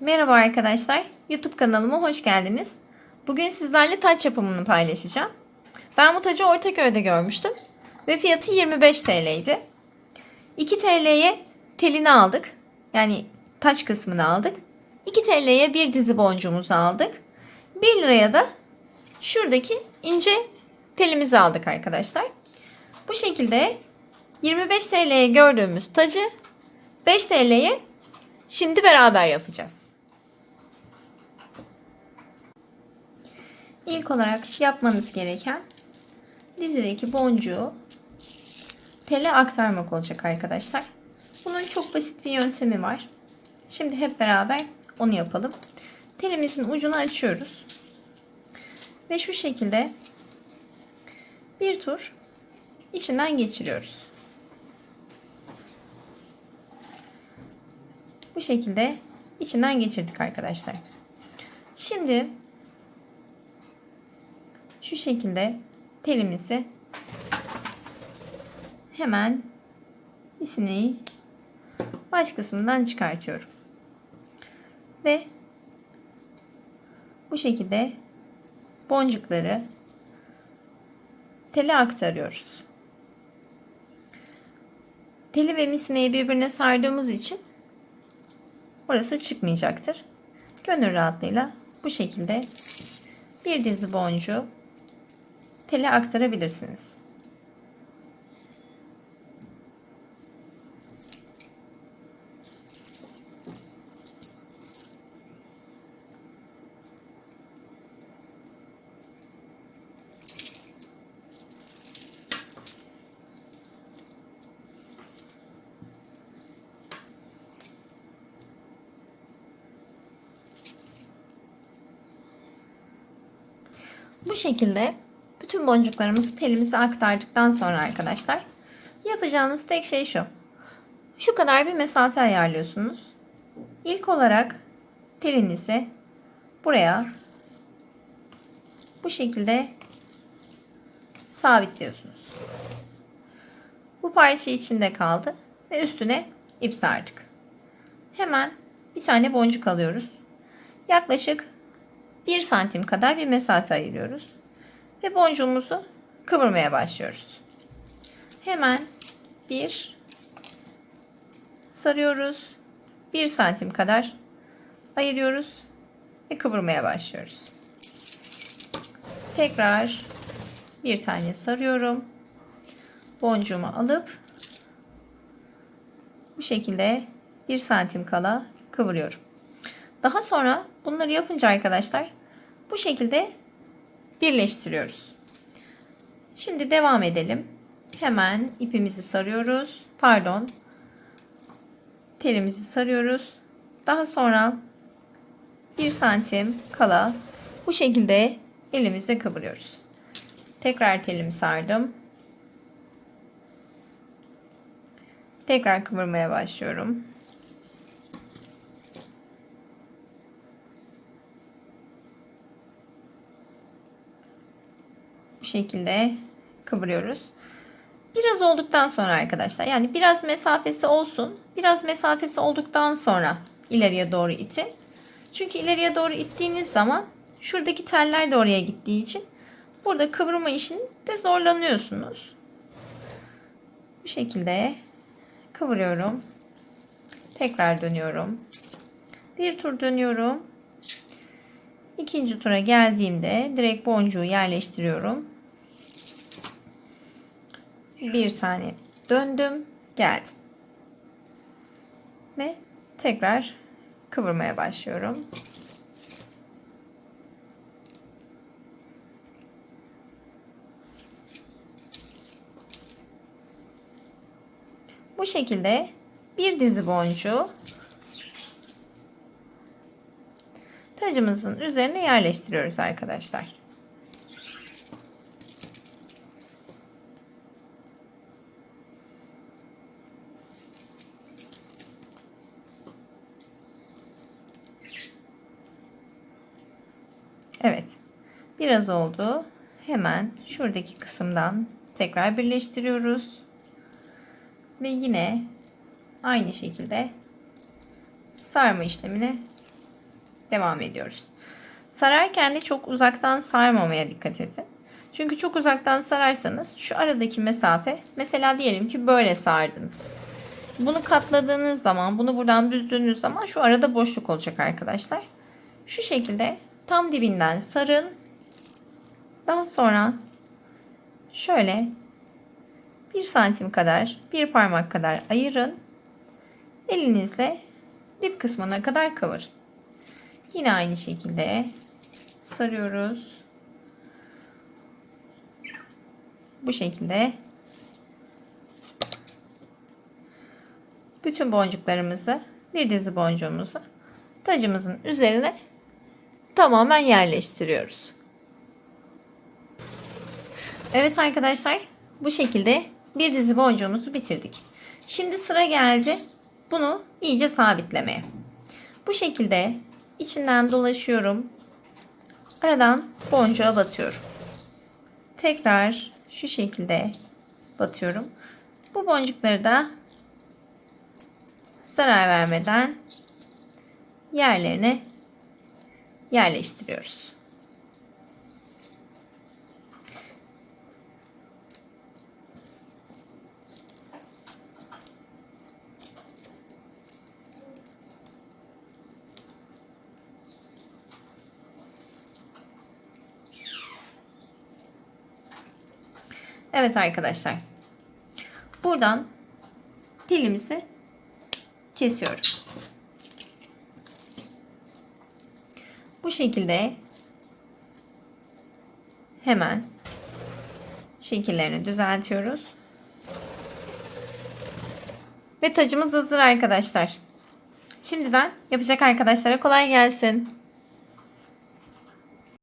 Merhaba arkadaşlar. YouTube kanalıma hoş geldiniz. Bugün sizlerle taç yapımını paylaşacağım. Ben bu tacı Ortaköy'de görmüştüm. Ve fiyatı 25 TL'ydi. 2 TL'ye telini aldık. Yani taç kısmını aldık. 2 TL'ye bir dizi boncuğumuzu aldık. 1 liraya da şuradaki ince telimizi aldık arkadaşlar. Bu şekilde 25 TL'ye gördüğümüz tacı 5 TL'ye şimdi beraber yapacağız. İlk olarak yapmanız gereken dizideki boncuğu tele aktarmak olacak arkadaşlar. Bunun çok basit bir yöntemi var. Şimdi hep beraber onu yapalım. Telimizin ucunu açıyoruz. Ve şu şekilde bir tur içinden geçiriyoruz. Bu şekilde içinden geçirdik arkadaşlar. Şimdi şu şekilde telimizi hemen isineği baş kısmından çıkartıyorum. Ve bu şekilde boncukları tele aktarıyoruz. Teli ve misineyi birbirine sardığımız için orası çıkmayacaktır. Gönül rahatlığıyla bu şekilde bir dizi boncuğu tele aktarabilirsiniz. Bu şekilde bütün boncuklarımızı telimize aktardıktan sonra arkadaşlar yapacağınız tek şey şu. Şu kadar bir mesafe ayarlıyorsunuz. İlk olarak telinizi buraya bu şekilde sabitliyorsunuz. Bu parça içinde kaldı ve üstüne ip sardık. Hemen bir tane boncuk alıyoruz. Yaklaşık 1 santim kadar bir mesafe ayırıyoruz. Ve boncuğumuzu kıvırmaya başlıyoruz. Hemen bir sarıyoruz. 1 santim kadar ayırıyoruz ve kıvırmaya başlıyoruz. Tekrar bir tane sarıyorum. Boncuğumu alıp bu şekilde 1 santim kala kıvırıyorum. Daha sonra bunları yapınca arkadaşlar bu şekilde birleştiriyoruz. Şimdi devam edelim. Hemen ipimizi sarıyoruz. Pardon. Telimizi sarıyoruz. Daha sonra 1 santim kala bu şekilde elimizle kıvırıyoruz. Tekrar telimi sardım. Tekrar kıvırmaya başlıyorum. Bu şekilde kıvırıyoruz. Biraz olduktan sonra arkadaşlar yani biraz mesafesi olsun. Biraz mesafesi olduktan sonra ileriye doğru itin. Çünkü ileriye doğru ittiğiniz zaman şuradaki teller de oraya gittiği için burada kıvırma işinde zorlanıyorsunuz. Bu şekilde kıvırıyorum. Tekrar dönüyorum. Bir tur dönüyorum. İkinci tura geldiğimde direkt boncuğu yerleştiriyorum. Bir tane döndüm, geldim. Ve tekrar kıvırmaya başlıyorum. Bu şekilde bir dizi boncuğu tacımızın üzerine yerleştiriyoruz arkadaşlar. Evet. Biraz oldu. Hemen şuradaki kısımdan tekrar birleştiriyoruz. Ve yine aynı şekilde sarma işlemini devam ediyoruz. Sararken de çok uzaktan sarmamaya dikkat edin. Çünkü çok uzaktan sararsanız şu aradaki mesafe mesela diyelim ki böyle sardınız. Bunu katladığınız zaman, bunu buradan büzdüğünüz zaman şu arada boşluk olacak arkadaşlar. Şu şekilde tam dibinden sarın. Daha sonra şöyle bir santim kadar, bir parmak kadar ayırın. Elinizle dip kısmına kadar kıvırın. Yine aynı şekilde sarıyoruz. Bu şekilde bütün boncuklarımızı, bir dizi boncuğumuzu tacımızın üzerine tamamen yerleştiriyoruz. Evet arkadaşlar, bu şekilde bir dizi boncuğumuzu bitirdik. Şimdi sıra geldi bunu iyice sabitlemeye. Bu şekilde içinden dolaşıyorum. Aradan boncuğa batıyorum. Tekrar şu şekilde batıyorum. Bu boncukları da zarar vermeden yerlerine yerleştiriyoruz. Evet arkadaşlar. Buradan dilimizi kesiyorum. Bu şekilde hemen şekillerini düzeltiyoruz. Ve tacımız hazır arkadaşlar. Şimdiden yapacak arkadaşlara kolay gelsin.